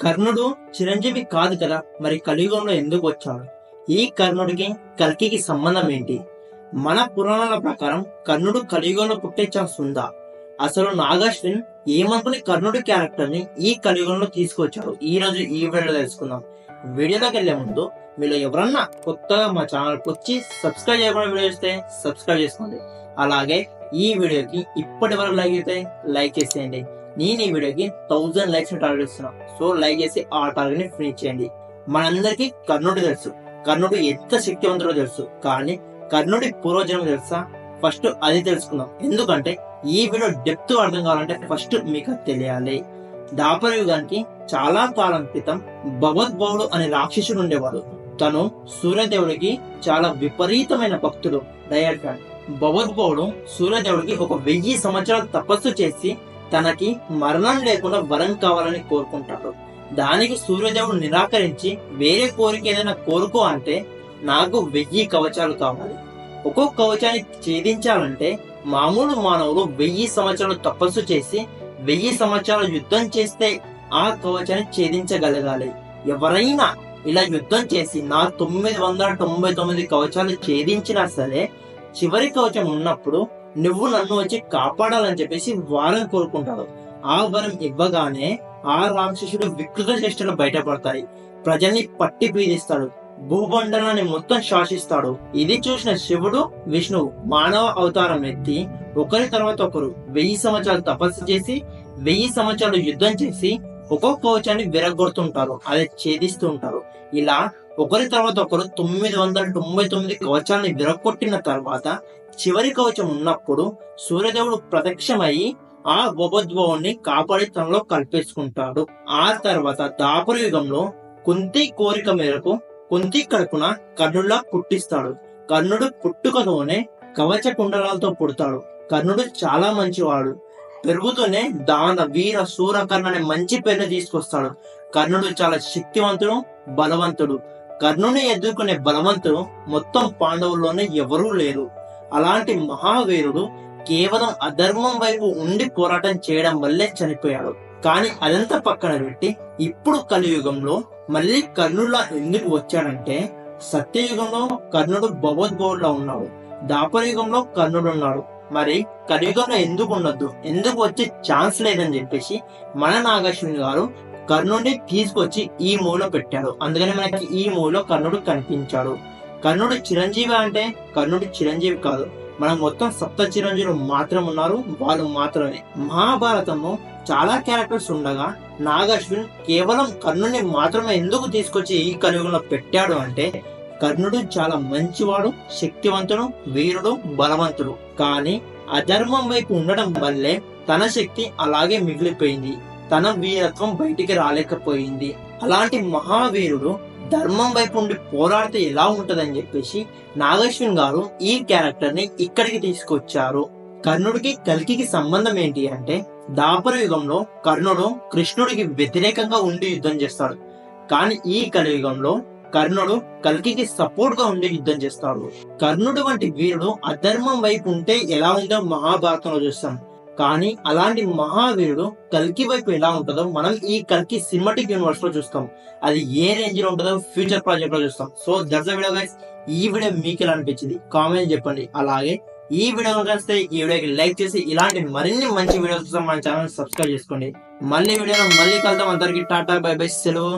కర్ణుడు చిరంజీవి కాదు కదా మరి కలియుగంలో ఎందుకు వచ్చాడు? ఈ కర్ణుడికి కల్కికి సంబంధం ఏంటి? మన పురాణాల ప్రకారం కర్ణుడు కలియుగంలో పుట్టే ఛాన్స్ ఉందా? అసలు నాగాశ్విన్ ఏమనుకుని కర్ణుడి క్యారెక్టర్ని ఈ కలియుగంలో తీసుకొచ్చాడు? ఈ రోజు ఈ వీడియోలో తెలుసుకుందాం. వీడియోలోకి వెళ్ళే ముందు మీరు ఎవరన్నా కొత్తగా మా ఛానల్ వచ్చి సబ్స్క్రైబ్ చేయకుండా వీడియో చూస్తే సబ్స్క్రైబ్ చేసుకోండి. అలాగే ఈ వీడియోకి ఇప్పటి వరకు లైక్ అయితే లైక్ చేసేయండి. నేను ఈ వీడియోకి థౌజండ్ లైక్స్ టార్గెట్ ఇస్తున్నాను సో లైక్ చేసి ఆ టార్గెట్ని ఫినిష్ చేయండి. మనందరికీ కర్ణుడు తెలుసు. కర్ణుడు ఎంత శక్తివంతుడో తెలుసు. కానీ కర్ణుడి పూర్వజనం తెలుసా? ఫస్ట్ అది తెలుసుకుందాం. ఎందుకంటే ఈ వీడియో డెప్త్ అర్థం కావాలంటే ఫస్ట్ మీకు అది తెలియాలి. దాపర యుగానికి చాలా కాలం క్రితం భగవద్భవుడు అనే రాక్షసుడు ఉండేవాడు. తను సూర్యదేవుడికి చాలా విపరీతమైన భక్తుడు. డయర్ ఫ్యాన్ భగవద్భవుడు సూర్యదేవుడికి ఒక వెయ్యి సంవత్సరాలు తపస్సు చేసి తనకి మరణం లేకుండా వరం కావాలని కోరుకుంటాడు. దానికి సూర్యదేవుడు నిరాకరించి వేరే కోరిక ఏదైనా కోరుకో అంటే నాకు వెయ్యి కవచాలు కావాలి. ఒక్కొక్క కవచాన్ని ఛేదించాలంటే మామూలు మానవులు వెయ్యి సంవత్సరాలు తపస్సు చేసి వెయ్యి సంవత్సరాలు యుద్ధం చేస్తే ఆ కవచాన్ని ఛేదించగలగాలి. ఎవరైనా ఇలా యుద్ధం చేసి నా తొమ్మిది వందల తొంభై తొమ్మిది కవచాలు ఛేదించినా సరే చివరి కవచం ఉన్నప్పుడు నువ్వు నన్ను వచ్చి కాపాడాలని చెప్పేసి వారం కోరుకుంటాడు. ఆ వరం ఇవ్వగానే ఆ రాక్షసుడు వికృత చేష్టలు బయటపడతాయి. ప్రజల్ని పట్టి పీడిస్తాడు. భూమండలాన్ని మొత్తం శాసిస్తాడు. ఇది చూసిన శివుడు విష్ణువు మానవ అవతారం ఎత్తి ఒకరి తర్వాత ఒకరు వెయ్యి సంవత్సరాలు తపస్సు చేసి వెయ్యి సంవత్సరాలు యుద్ధం చేసి ఒక్కొక్క కవచాన్ని విరగొడుతుంటారు. అదే ఛేదిస్తూ ఉంటారు. ఇలా ఒకరి తర్వాత ఒకరు తొమ్మిది వందల తొంభై తొమ్మిది కవచాన్ని విరగొట్టిన తర్వాత చివరి కవచం ఉన్నప్పుడు సూర్యదేవుడు ప్రత్యక్షమయ్యి ఆ ఉపద్భవాన్ని కాపాడి తనలో కల్పేసుకుంటాడు. ఆ తర్వాత దాపర యుగంలో కుంతి కోరిక మేరకు కుంతి కడుపున కర్ణుడిలా పుట్టిస్తాడు. కర్ణుడు పుట్టుకతోనే కవచ కుండలాలతో పుడతాడు. కర్ణుడు చాలా మంచివాడు. పెరుగుతూనే దాన వీర శూర కర్ణ అనే మంచి పేరు తీసుకొస్తాడు. కర్ణుడు చాలా శక్తివంతుడు. బలవంతుడు. కర్ణుని ఎదుర్కొనే బలవంతుడు మొత్తం పాండవుల్లోనే ఎవరూ లేరు. అలాంటి మహావీరుడు కేవలం అధర్మం వైపు ఉండి పోరాటం చేయడం వల్లే చనిపోయాడు. కానీ అదంతా పక్కన పెట్టి ఇప్పుడు కలియుగంలో మళ్ళీ కర్ణుడిలా ఎందుకు వచ్చాడంటే సత్యయుగంలో కర్ణుడు భగవద్గౌడ్లా ఉన్నాడు. దాపరయుగంలో కర్ణుడు ఉన్నాడు. మరి కలియుగంలో ఎందుకు ఉండొద్దు? ఎందుకు వచ్చే ఛాన్స్ లేదని చెప్పేసి మన నాగేశ్వరి గారు కర్ణుడిని తీసుకొచ్చి ఈ మూలో పెట్టాడు. అందుకని మనకి ఈ మూలో కర్ణుడు కనిపించాడు. కర్ణుడు చిరంజీవి అంటే కర్ణుడు చిరంజీవి కాదు. మనం మొత్తం సప్త చిరంజీవులు మాత్రం ఉన్నారు. వాళ్ళు మాత్రమే. మహాభారతంలో చాలా క్యారెక్టర్స్ ఉండగా నాగాశ్విన్ కేవలం కర్ణుని మాత్రమే ఎందుకు తీసుకొచ్చి ఈ కలియుగంలో పెట్టాడు అంటే కర్ణుడు చాలా మంచివాడు శక్తివంతుడు వీరుడు బలవంతుడు. కానీ అధర్మం వైపు ఉండడం వల్లే తన శక్తి అలాగే మిగిలిపోయింది. తన వీరత్వం బయటికి రాలేకపోయింది. అలాంటి మహావీరుడు ధర్మం వైపు ఉండి పోరాడితే ఎలా ఉంటదని చెప్పేసి నాగేశ్వన్ గారు ఈ క్యారెక్టర్ని ఇక్కడికి తీసుకొచ్చారు. కర్ణుడికి కల్కికి సంబంధం ఏంటి అంటే దాపర యుగంలో కర్ణుడు కృష్ణుడికి వ్యతిరేకంగా ఉండి యుద్ధం చేస్తాడు. కానీ ఈ కలియుగంలో కర్ణుడు కల్కికి సపోర్ట్గా ఉండి యుద్ధం చేస్తాడు. కర్ణుడు వంటి వీరుడు అధర్మం వైపు ఉంటే ఎలా ఉందో మహాభారతంలో చూస్తాం. కానీ అలాంటి మహావీరుడు కల్కి వైపు ఎలా ఉంటుందో మనం ఈ కల్కి సినిమాటిక్ యూనివర్స్లో చూస్తాం. అది ఏ రేంజ్లో ఉంటుందో ఫ్యూచర్ ప్రాజెక్ట్లో చూస్తాం. సో దట్స్ వీడియో గైస్ ఈ వీడియో మీకు ఎలా అనిపించింది? కామెంట్ చెప్పండి. అలాగే ఈ వీడియో నచ్చితే ఈ వీడియోకి లైక్ చేసి ఇలాంటి మరిన్ని మంచి వీడియోస్ కోసం మన ఛానల్ సబ్స్క్రైబ్ చేసుకోండి. మళ్ళీ వీడియోలో మళ్ళీ కలుద్దాం. అందరికి టాటా బై బై. సెలవు.